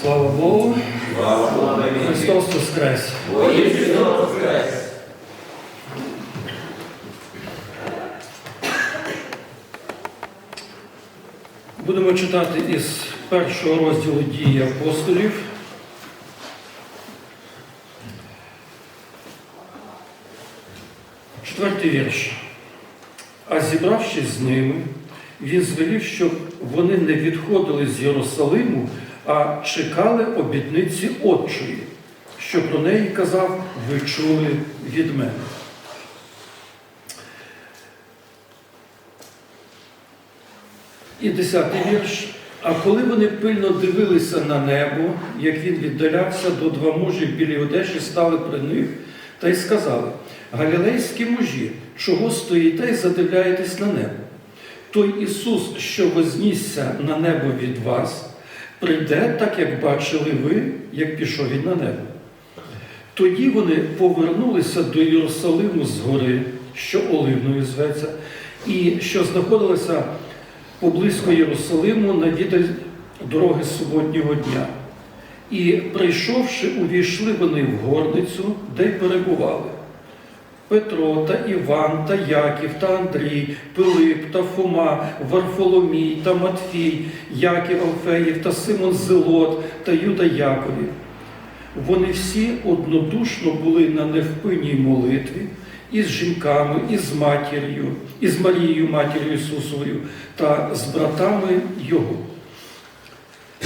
Слава Богу! Слава Христос Воскрес! Воістину Воскрес! Будемо читати із першого розділу дії апостолів. Четвертий вірш. А зібравшись з ними, він звелів, щоб вони не відходили з Єрусалиму, а чекали обітниці Отчої, що про неї казав, ви чули від мене. І десятий вірш. А коли вони пильно дивилися на небо, як він віддалявся, до два мужі в білій одежі стали при них та й сказали: Галілейські мужі, чого стоїте і задивляєтесь на небо? Той Ісус, що вознісся на небо від вас, прийде, так як бачили ви, як пішов він на небо. Тоді вони повернулися до Єрусалиму з гори, що Оливною зветься, і що знаходилася поблизько Єрусалиму на віддаль дороги суботнього дня. І, прийшовши, увійшли вони в горницю, де й перебували. Петро та Іван та Яків та Андрій, Пилип та Фома, Варфоломій та Матфій, Яків Алфеїв та Симон Зелот та Юда Яковів. Вони всі однодушно були на невпинній молитві із жінками, із матір'ю, із Марією, матір'ю Ісусовою та з братами Його.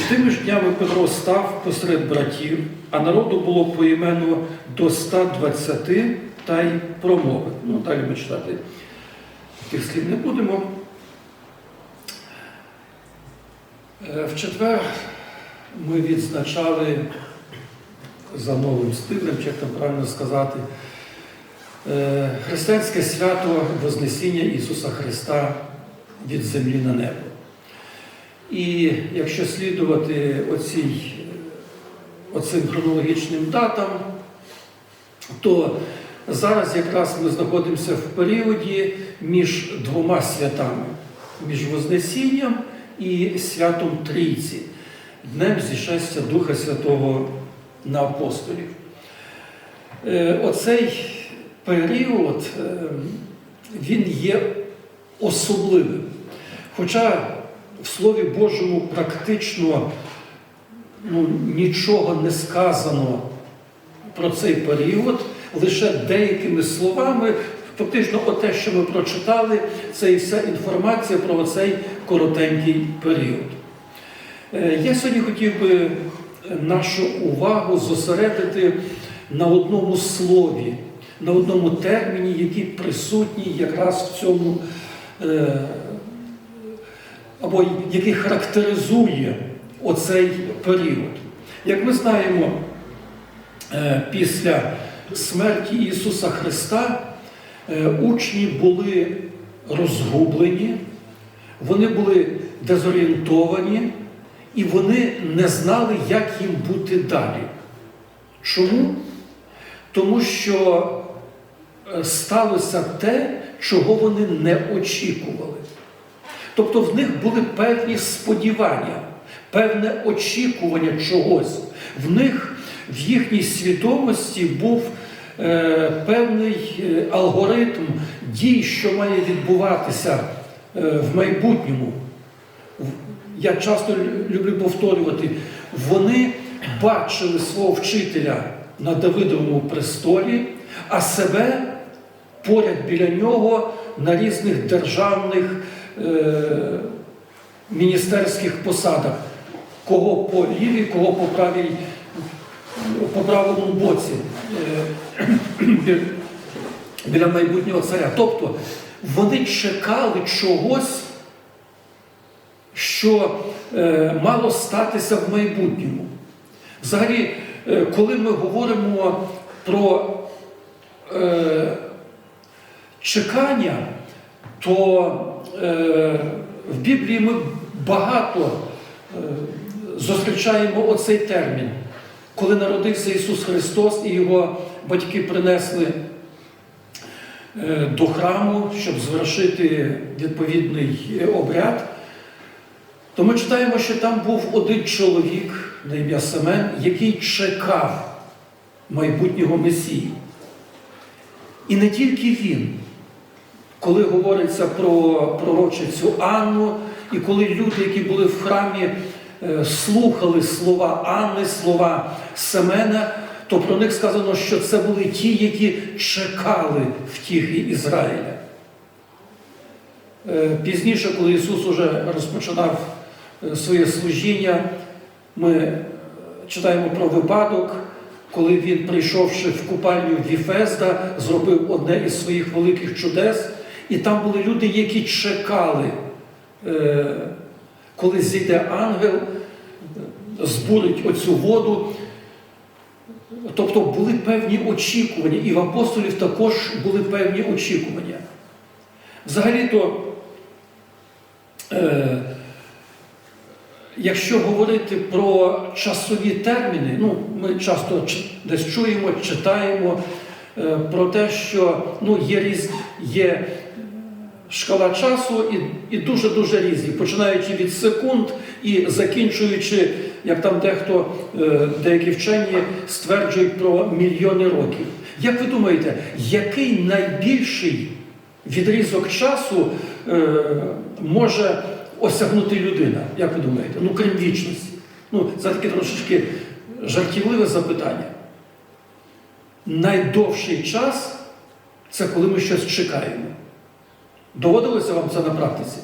Тими ж днями Петро став посеред братів, а народу було поіменно до 120 та й промовив. Ну, далі ми читати тих слів не будемо. Е, В четвер ми відзначали за новим стилем, як там правильно сказати, е, християнське свято Вознесіння Ісуса Христа від землі на небо. І якщо слідувати оцій, оцим хронологічним датам, то зараз якраз ми знаходимося в періоді між двома святами, між Вознесінням і святом Трійці, Днем зішестя Духа Святого на апостолів. Е, Оцей період е, він є особливим. Хоча в Слові Божому практично ну, нічого не сказано про цей період, лише деякими словами, фактично, те, що ми прочитали, це і вся інформація про цей коротенький період. Е, Я сьогодні хотів би нашу увагу зосередити на одному слові, на одному терміні, який присутній якраз в цьому, е, або який характеризує оцей період. Як ми знаємо, е, після смерті Ісуса Христа е, учні були розгублені, вони були дезорієнтовані, і вони не знали, як їм бути далі. Чому? Тому що е, сталося те, чого вони не очікували. Тобто в них були певні сподівання, певне очікування чогось. В них в їхній свідомості був е, певний е, алгоритм дій, що має відбуватися е, в майбутньому. Я часто люблю повторювати, вони бачили свого вчителя на Давидовому престолі, а себе поряд біля нього на різних державних е, міністерських посадах, кого по лівій, кого по правій, по правому боці е, біля майбутнього царя. Тобто вони чекали чогось, що е, мало статися в майбутньому. Взагалі, е, коли ми говоримо про чекання, то в Біблії ми багато зустрічаємо оцей термін, коли народився Ісус Христос і його батьки принесли е, до храму, щоб звершити відповідний е, обряд, то ми читаємо, що там був один чоловік, на ім'я Семен, який чекав майбутнього Месії. І не тільки він, коли говориться про пророчицю Анну, і коли люди, які були в храмі, слухали слова Анни, слова Семена, то про них сказано, що це були ті, які чекали втіхи Ізраїля. Е, Пізніше, коли Ісус уже розпочинав е, своє служіння, ми е, читаємо про випадок, коли він, прийшовши в купальню Віфезда, зробив одне із своїх великих чудес, і там були люди, які чекали, е, коли зійде ангел, збурить оцю воду. Тобто були певні очікування, і в апостолів також були певні очікування. Взагалі-то, е, якщо говорити про часові терміни, ну, ми часто десь чуємо, читаємо е, про те, що ну, є, різ, є шкала часу і, дуже-дуже різні, починаючи від секунд і закінчуючи, як там дехто, е, деякі вчені стверджують про мільйони років. Як ви думаєте, який найбільший відрізок часу е, може осягнути людина? Як ви думаєте? Ну, крім вічності. Ну, це таке трошечки жартівливе запитання. Найдовший час це коли ми щось чекаємо. Доводилося вам це на практиці?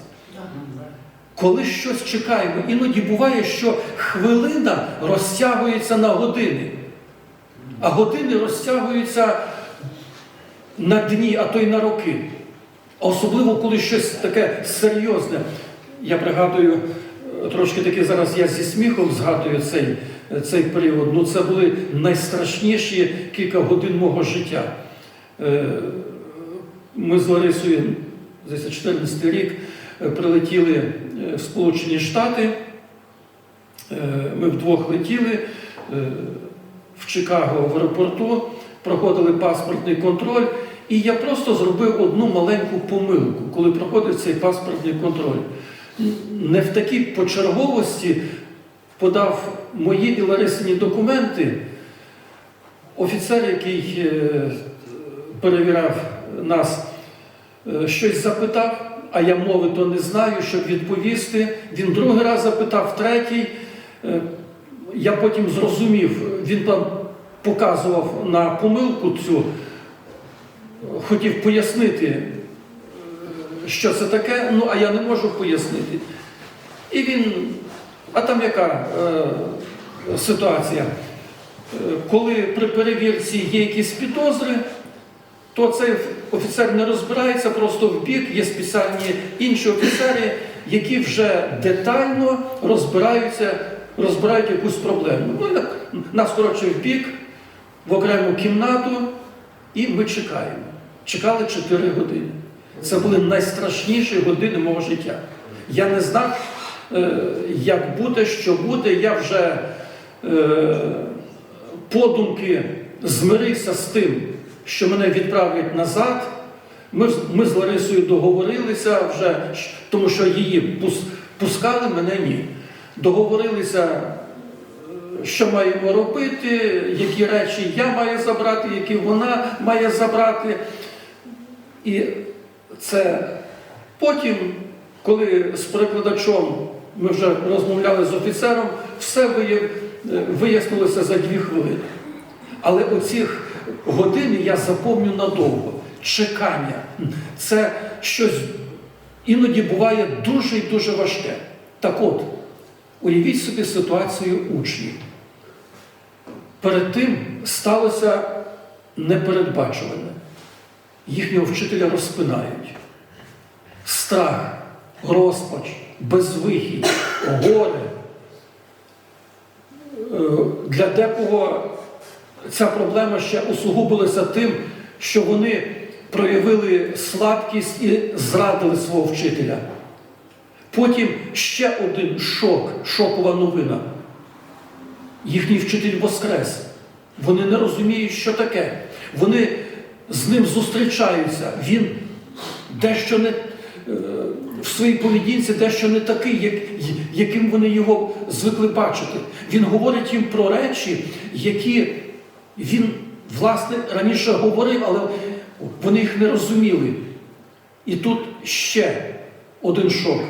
Коли щось чекаємо, іноді буває, що хвилина розтягується на години, а години розтягуються на дні, а то й на роки. Особливо, коли щось таке серйозне. Я пригадую, е, трошки таки зараз я зі сміхом згадую цей, цей період. Ну, це були найстрашніші кілька годин мого життя. Е, Ми з Ларисою, здається, 14 рік, е, прилетіли е, в Сполучені Штати. Е, Ми вдвох летіли е, в Чикаго в аеропорту, проходили паспортний контроль, і я просто зробив одну маленьку помилку, коли проходив цей паспортний контроль. Не в такій почерговості подав мої і Ларисині документи. Офіцер, який е, перевіряв нас, е, щось запитав, а я мови то не знаю, щоб відповісти. Він другий раз запитав, третій. Е, Я потім зрозумів, він показував на помилку цю, хотів пояснити, е, що це таке, ну а я не можу пояснити. І він, а там яка е, ситуація? Е, Коли при перевірці є якісь підозри, то цей офіцер не розбирається просто в бік, є спеціальні інші офіцери, які вже детально розбираються, розбирають якусь проблему. Ну, так, нас коротше в бік, в окрему кімнату, і ми чекаємо. Чекали 4 години. Це були найстрашніші години мого життя. Я не знав, е, як буде, що буде. Я вже е, подумки змирився з тим, що мене відправлять назад. Ми, ми з Ларисою договорилися вже, тому що її пускали, мене ні. Договорилися, е, що маємо робити, які речі я маю забрати, які вона має забрати. І це потім, коли з перекладачом ми вже розмовляли з офіцером, все е, вияснилося за дві хвилини. Але оцих годин я запомню надовго. Чекання. Це щось іноді буває дуже і дуже важке. Так от, уявіть собі ситуацію учнів. Перед тим сталося непередбачуване. Їхнього вчителя розпинають. Страх, розпач, безвихідь, горе. Е, Для декого ця проблема ще усугубилася тим, що вони проявили слабкість і зрадили свого вчителя. Потім ще один шок, шокова новина. Їхній вчитель воскрес. Вони не розуміють, що таке. Вони з ним зустрічаються. Він дещо не, е, в своїй поведінці дещо не такий, як, яким вони його звикли бачити. Він говорить їм про речі, які він, власне, раніше говорив, але вони їх не розуміли. І тут ще один шок.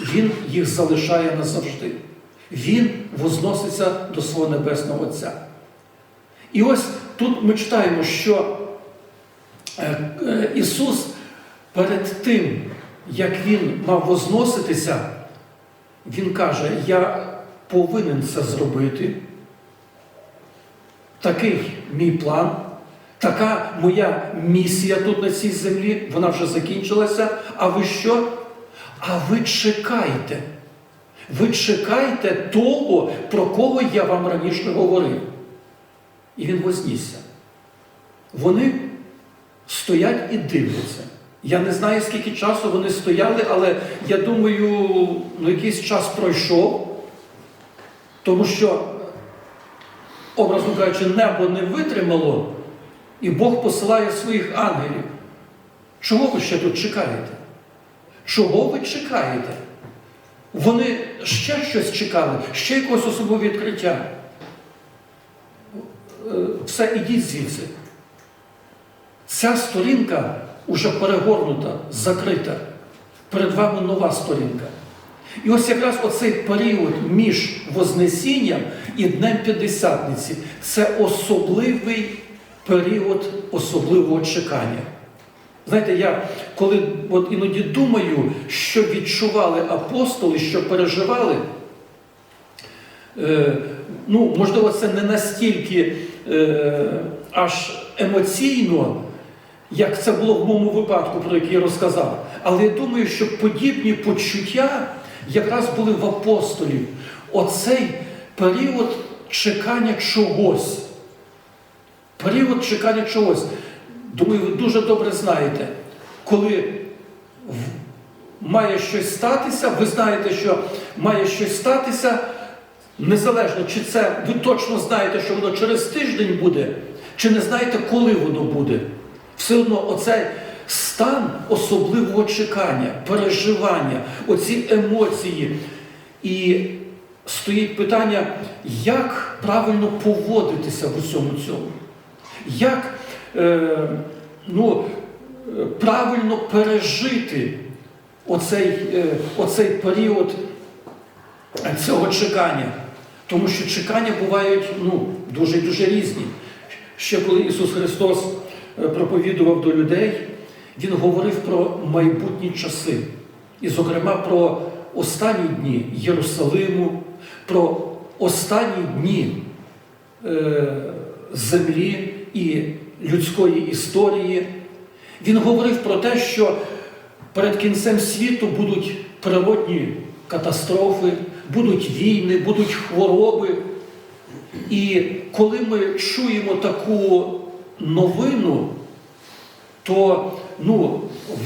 Він їх залишає назавжди. Він возноситься до свого Небесного Отця. І ось тут ми читаємо, що е, е, Ісус перед тим, як Він мав возноситися, Він каже, я повинен це зробити. Такий мій план, така моя місія тут на цій землі, вона вже закінчилася. А ви що? А ви чекайте. Ви чекайте того, про кого я вам раніше говорив. І він вознісся. Вони стоять і дивляться. Я не знаю, скільки часу вони стояли, але я думаю, ну, якийсь час пройшов, тому що, образно кажучи, небо не витримало, і Бог посилає своїх ангелів. Чого ви ще тут чекаєте? Чого ви чекаєте? Вони ще щось чекали, ще якогось особливого відкриття. Е, Все, ідіть звідси. Ця сторінка уже перегорнута, закрита. Перед вами нова сторінка. І ось якраз оцей період між Вознесінням і Днем П'ятдесятниці це особливий період особливого чекання. Знаєте, я коли от іноді думаю, що відчували апостоли, що переживали, е, ну, можливо, це не настільки е, аж емоційно, як це було в моєму випадку, про який я розказав. Але я думаю, що подібні почуття якраз були в апостолів. Оцей період чекання чогось. Період чекання чогось. Думаю, ви дуже добре знаєте, коли має щось статися, ви знаєте, що має щось статися, незалежно, чи це ви точно знаєте, що воно через тиждень буде, чи не знаєте, коли воно буде. Все одно оцей стан особливого чекання, переживання, оці емоції. І стоїть питання, як правильно поводитися в усьому цьому. Як е, ну, правильно пережити оцей, е, оцей період цього чекання. Тому що чекання бувають ну, дуже дуже різні. Ще коли Ісус Христос е, проповідував до людей, Він говорив про майбутні часи. І, зокрема, про останні дні Єрусалиму, про останні дні е, землі і людської історії. Він говорив про те, що перед кінцем світу будуть природні катастрофи, будуть війни, будуть хвороби. І коли ми чуємо таку новину, то ну,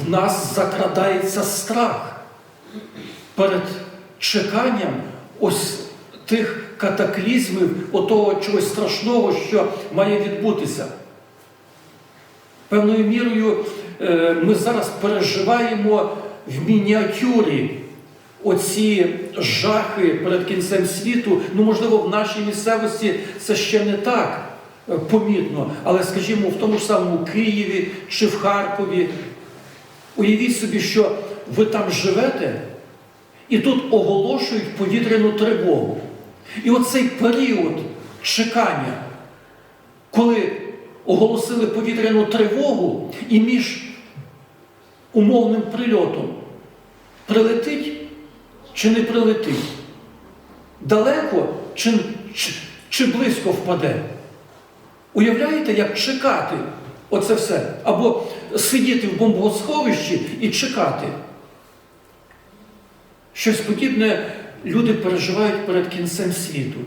в нас закрадається страх перед чеканням ось тих катаклізмів, отого чогось страшного, що має відбутися. Певною мірою е, ми зараз переживаємо в мініатюрі оці жахи перед кінцем світу. Ну, можливо, в нашій місцевості це ще не так помітно, але, скажімо, в тому ж самому Києві чи в Харкові. Уявіть собі, що ви там живете, і тут оголошують повітряну тривогу. І оцей період чекання, коли оголосили повітряну тривогу, і між умовним прильотом прилетить чи не прилетить, далеко чи, чи, чи близько впаде. Уявляєте, як чекати оце все? Або сидіти в бомбосховищі і чекати. Щось подібне люди переживають перед кінцем світу.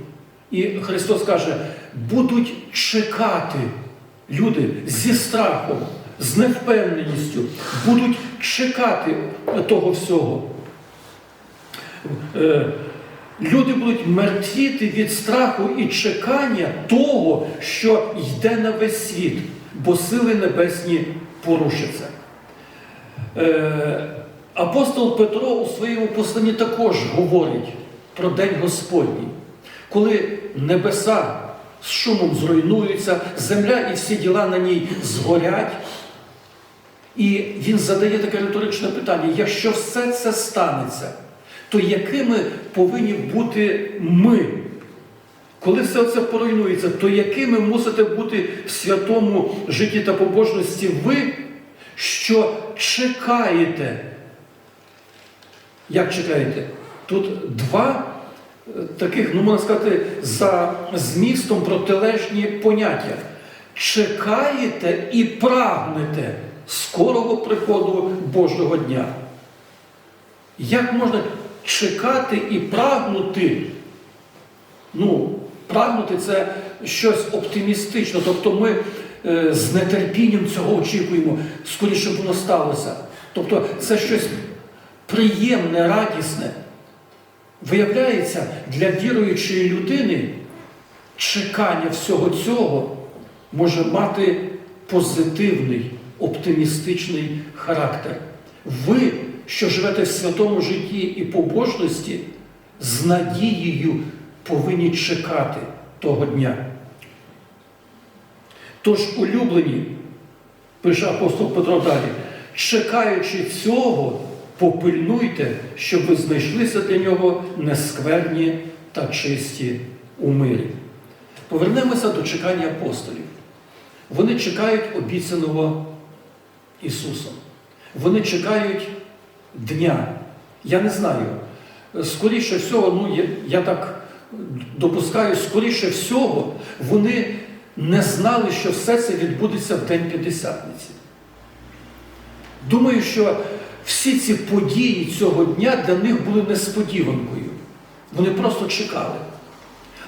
І Христос каже, будуть чекати люди зі страхом, з невпевненістю, будуть чекати того всього. Люди будуть мертвіти від страху і чекання того, що йде на весь світ, бо сили небесні порушаться. Е, Апостол Петро у своєму посланні також говорить про День Господній, коли небеса з шумом зруйнуються, земля і всі діла на ній згорять. І він задає таке риторичне питання: якщо все це станеться, то якими повинні бути ми? Коли все це поруйнується, то якими мусите бути в святому житті та побожності ви, що чекаєте? Як чекаєте? Тут два е, таких, ну можна сказати, за змістом протилежні поняття. Чекаєте і прагнете скорого приходу Божого дня. Як можна чекати і прагнути? Ну, прагнути це щось оптимістичне. Тобто ми е, з нетерпінням цього очікуємо, скоріше б воно сталося. Тобто це щось приємне, радісне. Виявляється, для віруючої людини чекання всього цього може мати позитивний, оптимістичний характер. Ви, що живете в святому житті і побожності, з надією повинні чекати того дня. Тож, улюблені, пише апостол Петро далі, чекаючи цього, попильнуйте, щоб ви знайшлися для нього нескверні та чисті у мирі. Повернемося до чекання апостолів. Вони чекають обіцяного Ісусом. Вони чекають дня. Я не знаю. Скоріше всього, ну, я, я так допускаю, скоріше всього, вони не знали, що все це відбудеться в День П'ятдесятниці. Думаю, що всі ці події цього дня для них були несподіванкою. Вони просто чекали.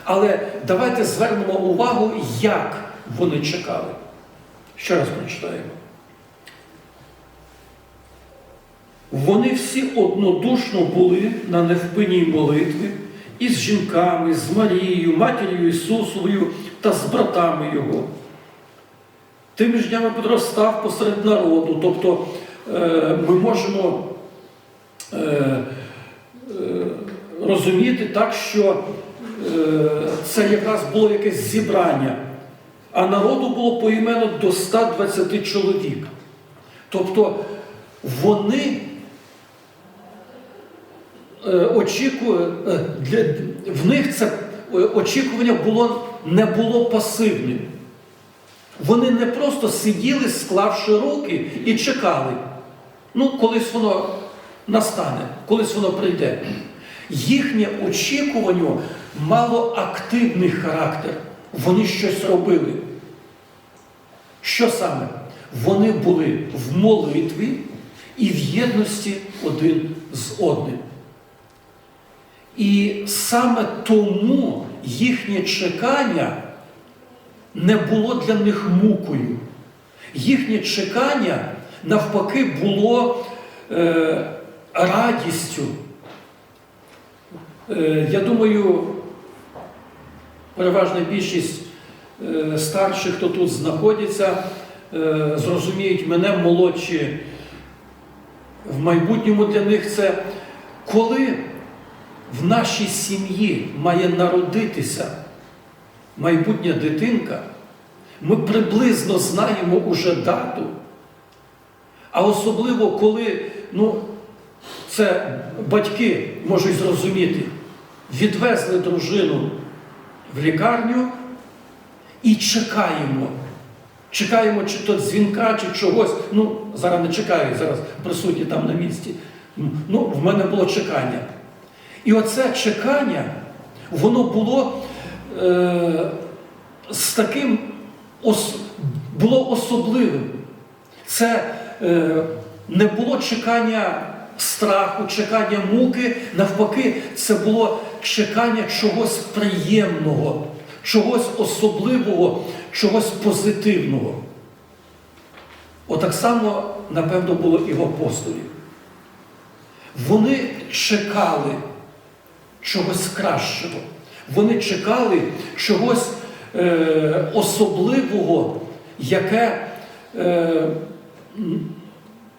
Але давайте звернемо увагу, як вони чекали. Ще раз прочитаємо. Вони всі однодушно були на невпинній молитві із жінками, з Марією, матір'ю Ісусовою та з братами Його. Тими ж днями Петро став посеред народу, тобто е, ми можемо е, е, розуміти так, що це якраз було якесь зібрання, а народу було поіменно до 120 чоловік. Тобто вони е, очікує, е, в них це е, очікування було, не було пасивним. Вони не просто сиділи, склавши руки і чекали. Ну, колись воно настане, колись воно прийде. Їхнє очікування мало активний характер. Вони щось робили. Що саме? Вони були в молитві і в єдності один з одним. І саме тому їхнє чекання не було для них мукою. Їхнє чекання, навпаки, було е, радістю. Е, я думаю, переважна більшість е, старших, хто тут знаходиться, е, зрозуміють мене молодші. В майбутньому для них це коли в нашій сім'ї має народитися майбутня дитинка, ми приблизно знаємо уже дату. А особливо, коли ну, це батьки можуть зрозуміти, відвезли дружину в лікарню і чекаємо. Чекаємо, чи то дзвінка, чи чогось. Ну, зараз не чекаю, зараз присутні там на місці. Ну, в мене було чекання. І оце чекання, воно було е, з таким ос, було особливим. Це е, не було чекання страху, чекання муки, навпаки, це було чекання чогось приємного, чогось особливого, чогось позитивного. Отак само, напевно, було і в апостолів. Вони чекали чогось кращого. Вони чекали чогось е, особливого, яке е,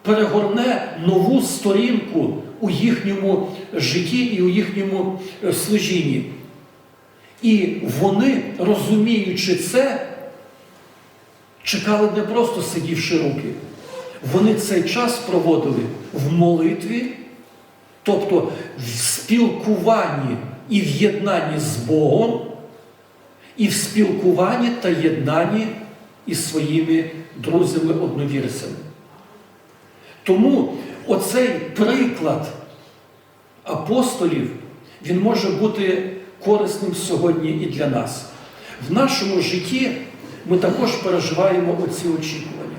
перегорне нову сторінку у їхньому житті і у їхньому е, служінні. І вони, розуміючи це, чекали не просто сидівши руки. Вони цей час проводили в молитві, тобто в спілкуванні і в єднанні з Богом, і в спілкуванні та єднанні із своїми друзями-одновірцями. Тому оцей приклад апостолів, він може бути корисним сьогодні і для нас. В нашому житті ми також переживаємо оці очікування.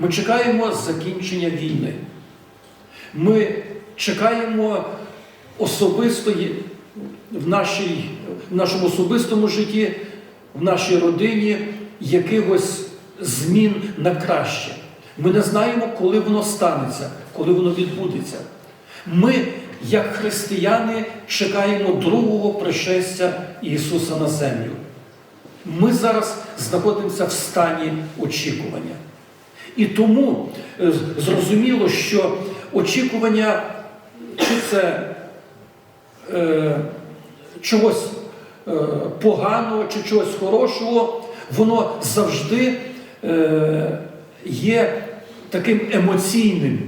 Ми чекаємо закінчення війни. Ми чекаємо особисто є- в, нашій, в нашому особистому житті, в нашій родині якихось змін на краще. Ми не знаємо, коли воно станеться, коли воно відбудеться. Ми, як християни, чекаємо другого пришестя Ісуса на землю. Ми зараз знаходимося в стані очікування. І тому е, зрозуміло, що очікування, чи це е, чогось е, поганого, чи чогось хорошого, воно завжди е, є таким емоційним,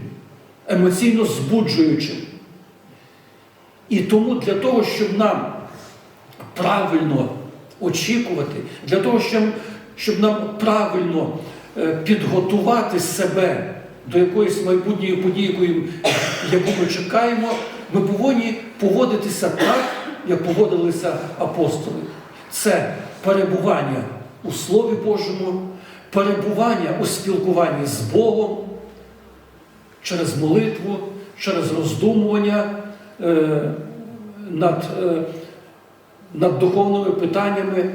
емоційно збуджуючим. І тому для того, щоб нам правильно очікувати, для того, щоб, щоб нам правильно е, підготувати себе до якоїсь майбутньої події, яку ми чекаємо, ми повинні поводитися так, як поводилися апостоли. Це перебування у Слові Божому, перебування у спілкуванні з Богом через молитву, через роздумування е, над, е, над духовними питаннями.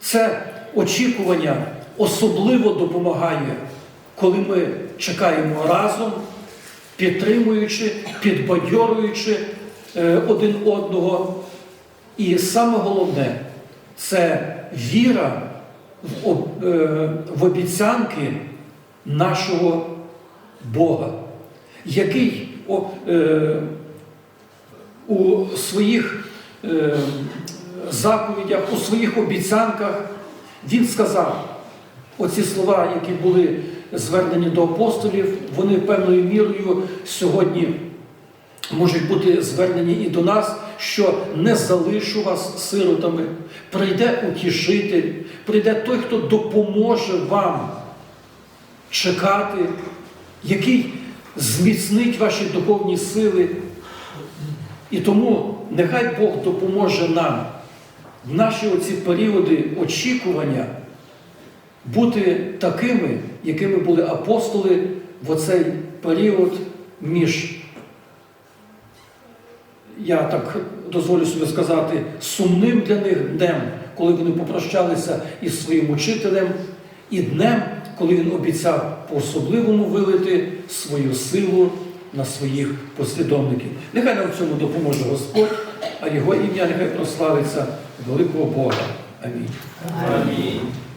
Це очікування особливо допомагає, коли ми чекаємо разом, підтримуючи, підбадьорюючи е, один одного. І саме головне це віра е, в обіцянки нашого Бога, який е, у своїх заповідях, у своїх обіцянках він сказав оці слова, які були звернені до апостолів, вони певною мірою сьогодні можуть бути звернені і до нас, що не залишу вас сиротами, прийде утішитель, прийде той, хто допоможе вам чекати, який зміцнить ваші духовні сили. І тому нехай Бог допоможе нам в наші оці періоди очікування бути такими, якими були апостоли в оцей період між, я так дозволю собі сказати, сумним для них днем, коли вони попрощалися із своїм учителем, і днем, коли він обіцяв по-особливому вилити свою силу на своїх послідовників. Нехай нам в цьому допоможе Господь, а його ім'я нехай прославиться великого Бога. Амінь. Амінь.